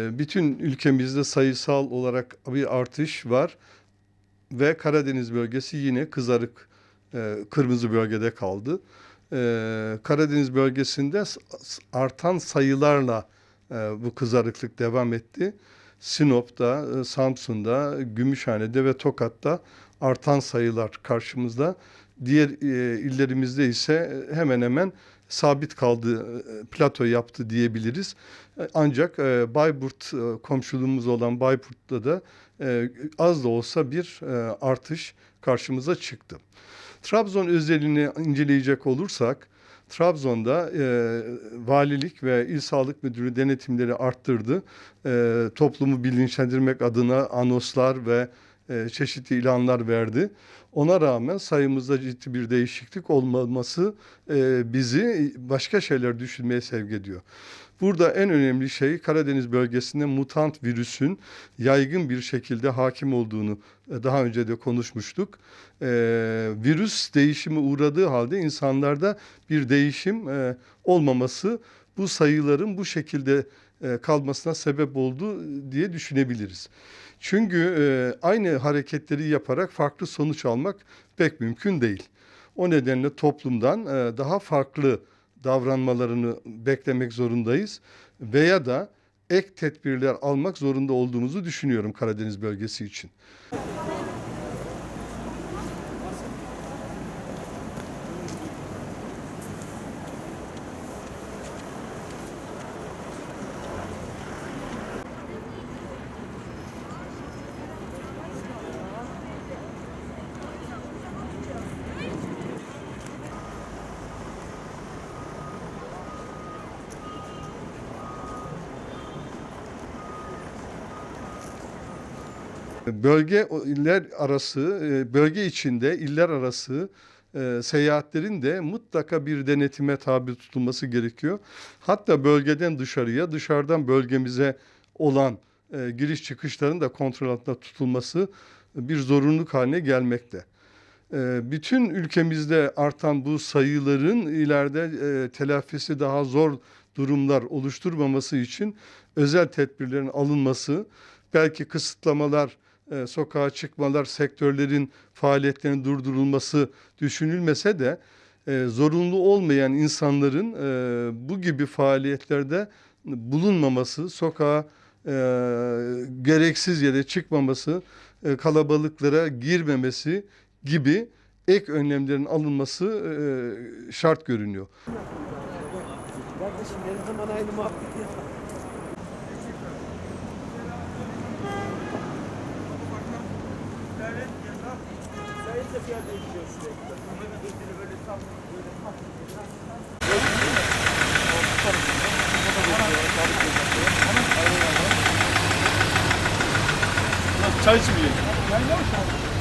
E, Bütün ülkemizde sayısal olarak bir artış var ve Karadeniz bölgesi yine kızarık e, kırmızı bölgede kaldı. E, Karadeniz bölgesinde artan sayılarla e, bu kızarıklık devam etti. Sinop'ta, e, Samsun'da, Gümüşhane'de ve Tokat'ta artan sayılar karşımızda. Diğer illerimizde ise hemen hemen sabit kaldı, e, plato yaptı diyebiliriz. E, Ancak e, Bayburt komşuluğumuz olan Bayburt'ta da az da olsa bir artış karşımıza çıktı. Trabzon özelini inceleyecek olursak, Trabzon'da e, valilik ve il sağlık müdürü denetimleri arttırdı. E, toplumu bilinçlendirmek adına anoslar ve e, çeşitli ilanlar verdi. Ona rağmen sayımızda ciddi bir değişiklik olmaması e, bizi başka şeyler düşünmeye sevk ediyor. Burada en önemli şey Karadeniz bölgesinde mutant virüsün yaygın bir şekilde hakim olduğunu e, daha önce de konuşmuştuk. E, virüs değişimi uğradığı halde insanlarda bir değişim e, olmaması bu sayıların bu şekilde kalmasına sebep oldu diye düşünebiliriz. Çünkü e, aynı hareketleri yaparak farklı sonuç almak pek mümkün değil. O nedenle toplumdan e, daha farklı davranmalarını beklemek zorundayız veya da ek tedbirler almak zorunda olduğumuzu düşünüyorum Karadeniz bölgesi için. Bölge iller arası, e, bölge içinde iller arası e, seyahatlerin de mutlaka bir denetime tabi tutulması gerekiyor. Hatta bölgeden dışarıya, dışarıdan bölgemize olan e, giriş çıkışların da kontrol altında tutulması bir zorunluluk haline gelmekte. Bütün ülkemizde artan bu sayıların ileride telafisi daha zor durumlar oluşturmaması için özel tedbirlerin alınması, belki kısıtlamalar, e, sokağa çıkmalar, sektörlerin faaliyetlerinin durdurulması düşünülmese de e, zorunlu olmayan insanların e, bu gibi faaliyetlerde bulunmaması, sokağa gereksiz yere çıkmaması, kalabalıklara girmemesi gibi ek önlemlerin alınması şart görünüyor. Ya. Sayın da fiyat değişiyor sürekli. Çay içmeyeyim.